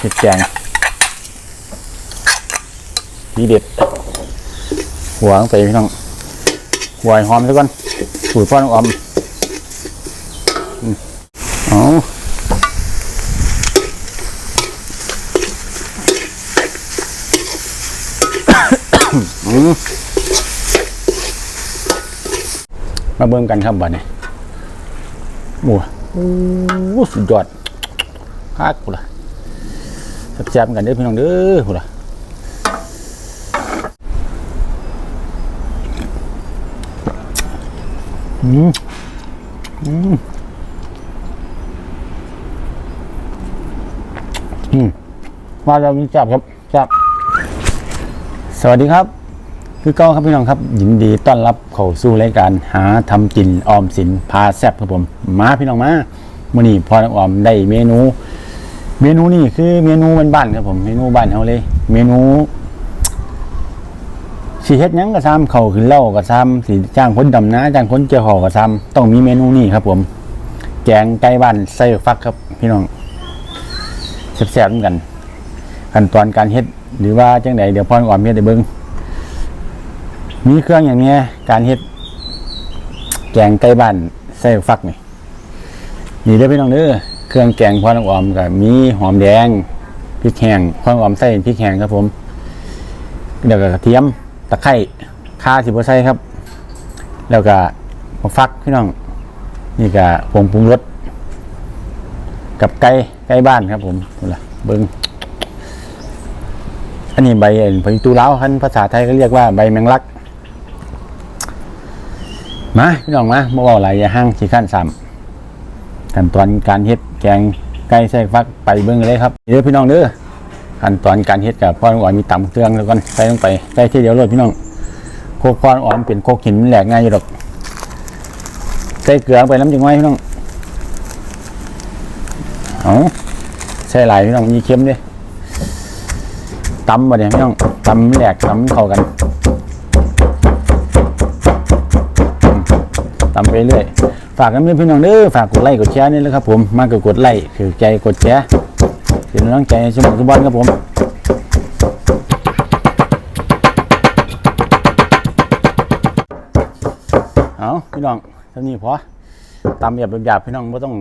เห็ดแกงดีเด็ด หัวลงไปพี่น้อง หัวหอมซะก่อนสูตรพ่อน้องอมอืมเอ๋อมาเบิ่งกันครับบัดนี้โอ้โหสุดยอดฮักกูละ แซ่บๆกันเด้อพี่น้องเด้อกูล่ะอืมอืมอืมมาเรามีจับครับจับ สวัสดีครับ คือก้าครับพี่น้องครับ ยินดีต้อนรับเข้าสู่รายการหาทำกินออมสินพาแซบครับผม มาพี่น้องมามื่อนี้พอน้องออมได้เมนู เมนูนี่คือเมนูบ้านๆครับผม เมนูบ้านเฮาเลย เมนูสีเฮ็ดหยังก็ซ้ำเขาขึ้นเหล่าก็ซ้ำสีจ้างคนดำนาจ้างคนเจียวห่อก็ซ้ำต้องมีเมนูนี้ครับผม แกงไก่บ้านใส่ฟักครับ พี่น้องแซ่บๆเหมือนกัน ขั้นตอนการเฮ็ดหรือว่าจังใดเดี๋ยวพ่ออ่อนเฮ็ดให้เบิ่งมีเครื่องอย่างเนี้ยการเฮ็ด แกงไก่บ้านใส่ฟักนี่นี่เด้อพี่น้องเด้อ เครื่องแกงพ่อน้องออมก็มีหอมแดงพริกแห้งพ่อน้องออมใส่พริกแห้งครับผมเดี๋ยวก็กระเทียมตะไคร้ข่าสิบใส่ครับ แล้วก็มาฟักพี่น้อง นี่ก็ผงปรุงรสกับไก่ไก่บ้านครับผมนี่ละเบิ้งอันนี้ใบเอ็นตูเล้าคันภาษาไทยก็เรียกว่าใบแมงลัก มาพี่น้องมาบ่เว้าหลายอย่าห้างขี้ขั้นซ้ำขั้นตอนการเฮ็ด แกงไก่ใส่ฟักไปเบิ้งเลยครับเด้อพี่น้องเด้อขั้นตอนการเฮ็ดกับพ่ออ่อนมีตำเครื่องแล้วก่อนใส่ลงไปใส่ทีเดียวเลยพี่น้องโคกพ่ออ่อนเป็นโคกหินแหลกง่ายอยู่หรอกใส่เกลือไปน้ำจังไว้พี่น้องเอาใส่หลายพี่น้องมีเค็มด้วยตำมาเนี่ยพี่น้องตำแหลกตำเข้ากันอืมตำไปเรื่อย ฝากกันด้วยพี่น้องเด้อฝากกดไลค์กดแชร์นี่เลยครับผมมากกดกดไลค์คือใจกดแชร์เป็นกำลังใจสมองสุบอลครับผมเอาพี่น้องเท่านี้พอตำหยาบหยาบๆพี่น้องไม่ต้อง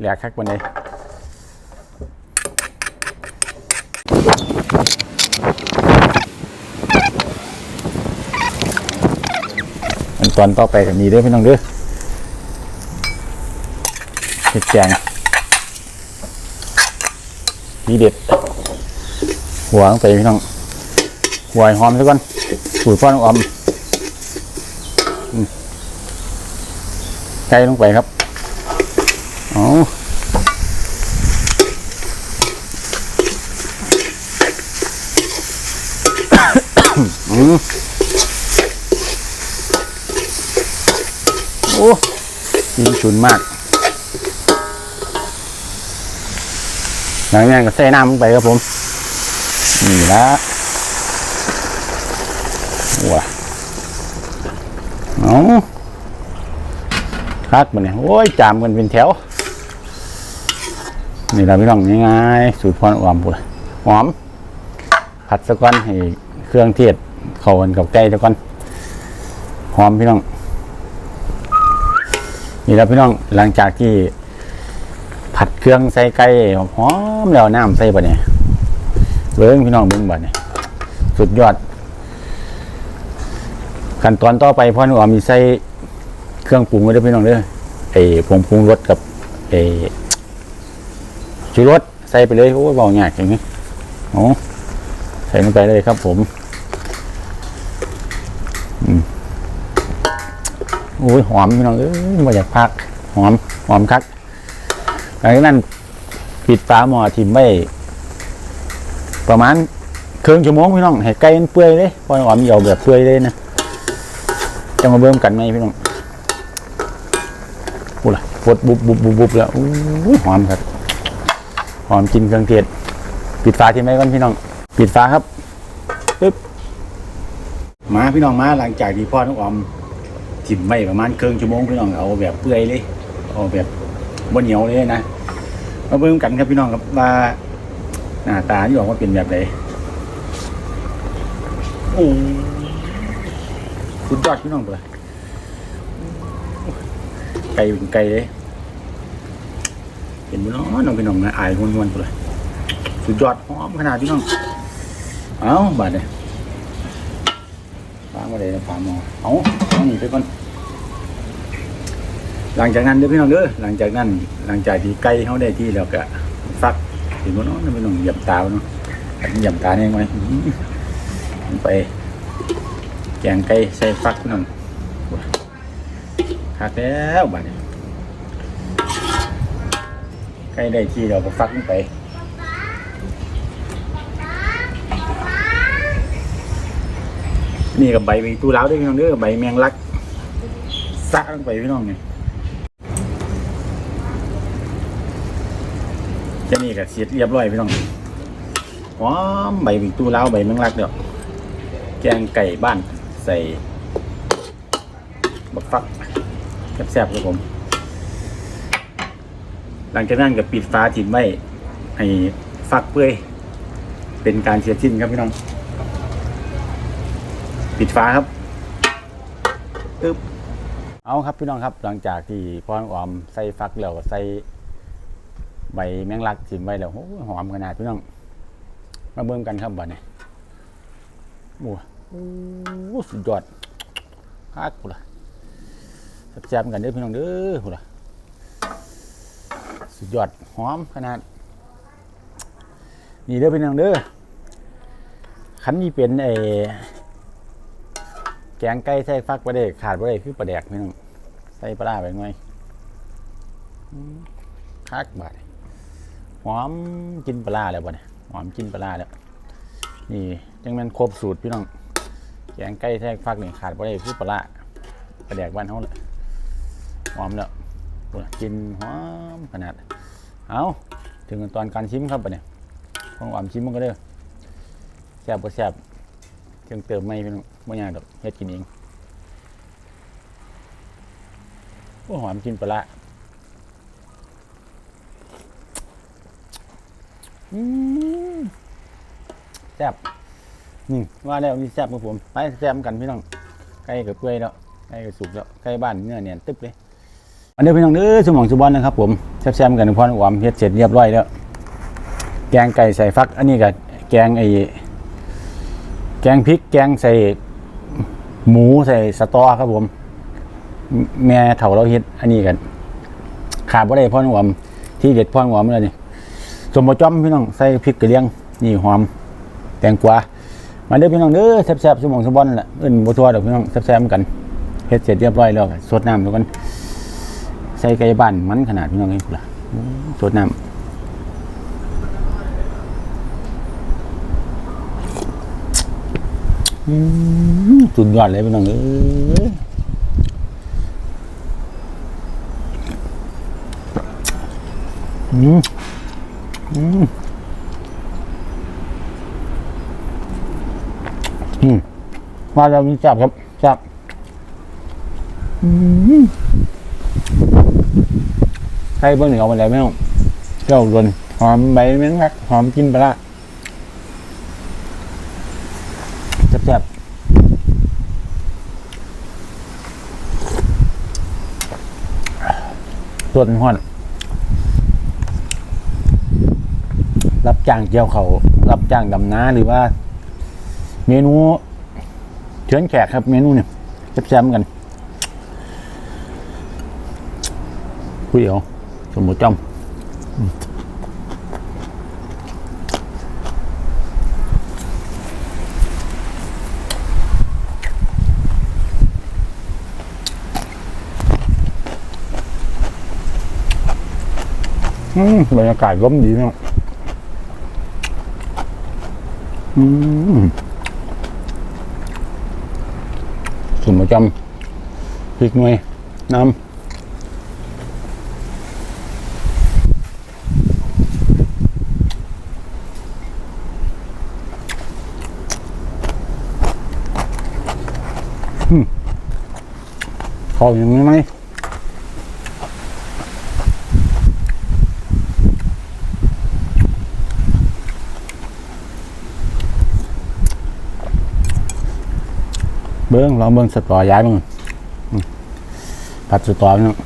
แหลกคักวันใดอันตอนต่อไปกับนี้เด้อพี่น้องเด้อเห็ดแกงทีเด็ด หัวลงไปพี่น้องหัวหอมซะก่อนสูตรพ่อนองออมอืมไก่ลงไปครับอาอืมโอ้ยิงฉุนมาก หลังจากนั้นก็ใส่น้ำลงไปครับผม นี่ละว้าเอาคักมันเนี่ยโอ้ยจามกันเป็นแถว นี่เราพี่น้องง่ายๆสูตรพรหอมปุ๊หอม ผัดสะก้อนให้เครื่องเทศเข้ากันกับไก่สะก้อนหอมพี่น้อง นี่แล้วพี่น้องหลังจากที่ เครื่องใส่ไก่หอมแล้วน้ำใส่บะเนี่ยเบิ้งพี่น้องเบิ้งบะเนี่ยสุดยอด ขั้นตอนต่อไปพ่อหนูอมีใส่เครื่องปรุงไว้ด้วยพี่น้องเด้อไอ้ผงปรุงรสกับไอ้ชูรสใส่ไปเลยโอ้ยเบาหยากอย่างนี้โอ้ใส่ลงไปเลยครับผมอืมโอ้ยหอมพี่น้องเอ้ยมาจากพักหอมหอมคัก หลังจากนั้นปิดฝาหม้อทิมไว้ประมาณครึ่งชั่วโมงพี่น้องให้ไก่มันเปื่อยเลยพอหอมเหยาแบบเปื่อยเลยนะจะมาเบิ่มกันไหมพี่น้องพูดละปวดบุบบุบบุบบุบแล้วอู้หอมครับหอมกินเครื่องเทศปิดฝาทิมไว้ก่อนพี่น้อง ปิดฝาครับปึ๊บมาพี่น้องมาหลังจากที่พ่อน้องออมทิมไว้ประมาณครึ่งชั่วโมงพี่น้องเอาแบบเปื่อยเลยเอาแบบ บนเหนียวเลยนะมาเบิ่งกันครับพี่น้องครับว่าหน้าตาที่ออกมาเป็นแบบไหนโอ้สุดยอดพี่น้องเลยไก่เป็นไก่เลยเป็นพี่น้องน้องพี่น้องนะอายหวนๆเลยสุดยอดหอมขนาดพี่น้องเอ้าบาดเนี่ยฟ้ามาเลยนะฟ้าหมอเอาเอาหนีไปก่อน หลังจากนั้นเด้อพี่น้องเด้อหลังจากนั้นหลังจากที่ไก่เขาได้ที่แล้วก็ฟักเห็นว่าน้องไม่ต้องเหยียบตาเนาะเหยียบตาเนี่ไหมไปแกงไก่ใส่ฟักน้ำขาดแล้วบาดนี้ไก่ได้ที่เราก็ฟักไปนี่กับใบมีตู้เล้าด้วยพี่น้องเด้อใบแมงลักซักลงไปพี่น้องเนี่ย จะนี่กับเสียดเรียบร้อยพี่น้องหอมใบมีตู้เล้าใบแมงลักเดี๋ยวแกงไก่บ้านใส่บักฟักแซ่บๆครับผม หลังจากนั้นก็ปิดฟ้าทิ้งไว้ให้ฟักเปื่อยเป็นการเสียชิ้นครับพี่น้อง ปิดฟ้าครับปึ๊บเอาครับพี่น้องครับ หลังจากที่พรออมใส่ฟักแล้วใส่ ใบแมงลักจิ้มไว้แล้วโอ้ยหอมขนาดพี่น้อง มาเบิ่งกันครับบัดนี้โอ้โหสุดยอดคักพุ่นล่ะแซ่บๆกันเด้อพี่น้องเด้อพุ่นล่ะสุดยอดหอมขนาด นี่เด้อพี่น้องเด้อคันนี้เป็นไอ้แกงไก่ใส่ฟักประเดกขาดประเดกคือประแดกพี่น้องใส่ปลาร้าไปหน่อยคักบาด หอมกินปลาร้าแล้วบ่เนี่ยหอมกินปลาร้าแล้ว นี่จังแม่นครบสูตรพี่น้องแกงไก่ใส่ฟักนี่ขาดประเดกคือปลาร้าประแดกบ้านเฮาเลยหอมแล้วพุ่นน่ะกินหอมขนาด เอาถึงตอนการชิมครับบ่เนี่ยของหวานชิมมันก็เด้อแซ่บบ่แซ่บเครื่องเติมไม่พี่น้องไม่ยากดอกเฮ็ดกินเองโอ้หอมกินปลาร้าอืม แซ่บนี่ว่าแล้วนี่แซ่บครับผม ไปแซ่บกันพี่น้องไก่กับเปื่อยแล้วไก่กับสุกแล้วไก่บ้านเนื้อเนียนตึ๊บเลยอันนี้พี่น้องเด้อสมองสุบอลนะครับ ผมแซ่บๆกันพรหวามเฮ็ดเสร็จเรียบร้อยแล้ว แกงไก่ใส่ฟัก อันนี้กับแกงไอ้แกงพริก แกงใส่หมูใส่สตอครับผม แม่เถาเราเฮ็ดอันนี้กันขาดบ่ได้พ่อหอมที่เด็ดพ่อหอมเลยนี่ สมบจ้อมพี่น้องใส่พริกกระเลียงนี่หอมแตงกวามาเด้อพี่น้องเด้อแซ่บๆสมองสมบอนนั่นแหละเอิ้นบ่ทั่วดอกพี่น้องแซ่บๆกันเฮ็ดเสร็จเรียบร้อยแล้วสดน้ำทุกคนใส่ไก่บ้านมันขนาดพี่น้องเอ้ยพุ่นล่ะสดน้ำสุดยอดเลยพี่น้องเอ้ยอืม อืมอืมมาแล้วมีจับครับจับอืมใครเบิ่งหนึ่งเอามาแล้วไม่ต้องเจ้าดนหอมใบแมงลักหอมกินไปละแซ่บๆส่วนห้อน รับจ้างเกี่ยวเขารับจ้างดำน้าหรือว่า เมนูเชิญแขกครับ เมนูเนี่ยแซ่บๆเหมือนกันคุยเอาสมมติจอมอืมบรรยากาศร่มดีเนาะ อืมสมประจำพริกหน่วยน้ำอืมขออย่างนี้ไหม เบิ้งลองเบิ้งสตอย้ายมึงผัดสตอพี่น้อง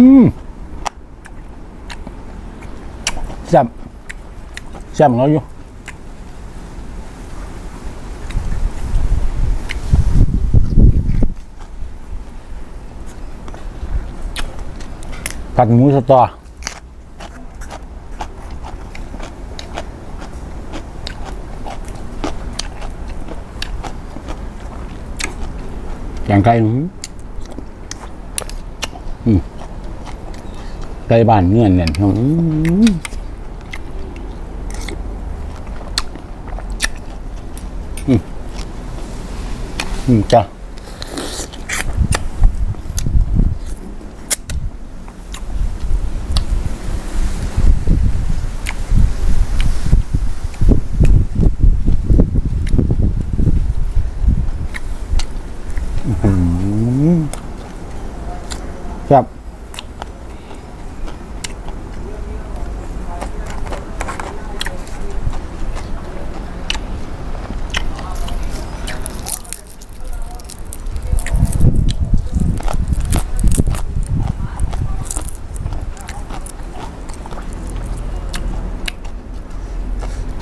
อืมแซ่บแซ่บของเราอยู่ผัดหมูสตอ แกงไก่อื้อหืออืมไก่บ้านเงื่อนเนี่ยพี่น้องอื้อหืออืมอืมจ้ะ ครับ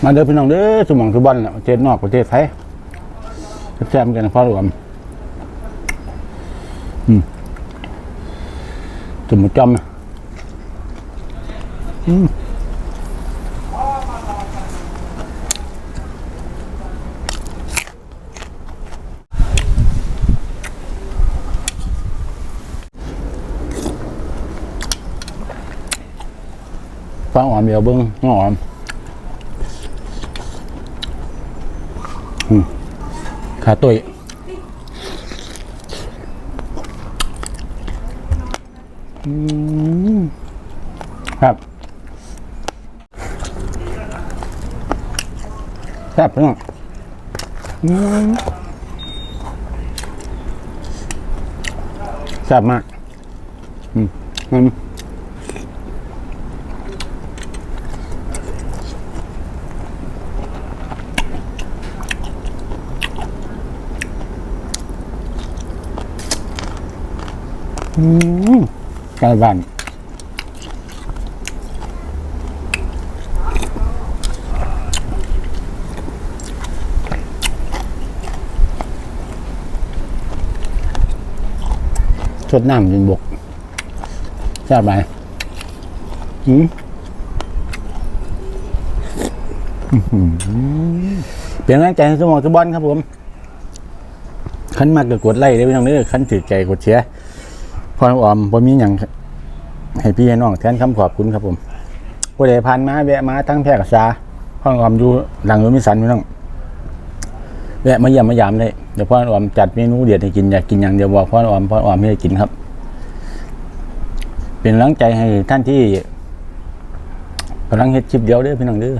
มาเด้อพี่น้องเด้อสมองสุบันน่ะประเทศนอกประเทศไทยแซ่บกันพ่อหลวงจุ่มจอมนะอืมฟ้าอ่อนเดียวเบิ้งน้องอ่อนอืม ขาตุยครับแซ่บพี่น้องอืมแซ่บมาก อืม อืมไก่บ้านชดน้ำจนบกทราบไหมอืมอื้อหือเป็นกำลังใจสมองทุกบอลครับผม ขันมากก็กดไลค์ได้พี่น้องเด้ขันถือใจกดเชียร์ พอออมพอมีอย่างให้พี่น้องแทนคำขอบคุณครับผมผู้ใดผ่านมาแวะมาทั้งแพร่กับซาพ่อออมอยู่หลังรถมิสันพี่น้องแวะมาเยี่ยมมายามเลยเดี๋ยวพ่อออมจัดเมนูเด็ดให้กินอยากกินอย่างเดียวบอกพ่อออมพ่อออมให้กินครับ เป็นกำลังใจให้ท่านที่กำลังเฮ็ดคลิปเดียวเด้อพี่น้องเด้อ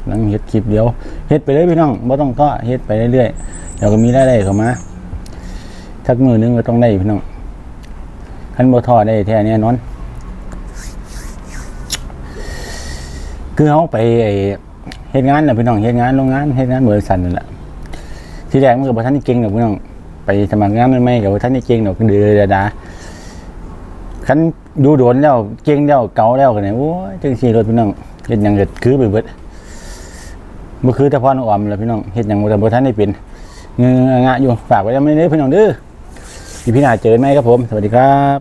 กำลังเฮ็ดคลิปเดียวเฮ็ดไปเลยพี่น้องไม่ต้องก็เฮ็ดไปเรื่อยๆเดี๋ยวก็มีได้ๆเข้ามาทักมือนึงก็ต้องได้พี่น้อง ขันบ่ทอได้แท้แน่นอน คือเขาไปเฮ็ดงานน่ะพี่น้องเฮ็ดงานโรงงานเฮ็ดงานบริษัทนั่นแหละที่แรกมันก็บ่ทันได้เก่งดอกพี่น้องไปสมัครงานใหม่ๆก็บ่ทันได้เก่งดอกเดือดดาคันดูโดนแล้วเก่งแล้วเก่าแล้วกันเนี่ยโอ้ยจังซี่รถพี่น้องเฮ็ดหยังก็คือไปเบิดบ่คือแต่พรออมแล้วพี่น้องเฮ็ดหยังบ่ทันบ่ทันได้เป็นเงื้องะอยู่ฝากไว้ยังไม่ได้พี่น้องเด้อพี่พี่หน้าเจอกันไหมครับผม สวัสดีครับ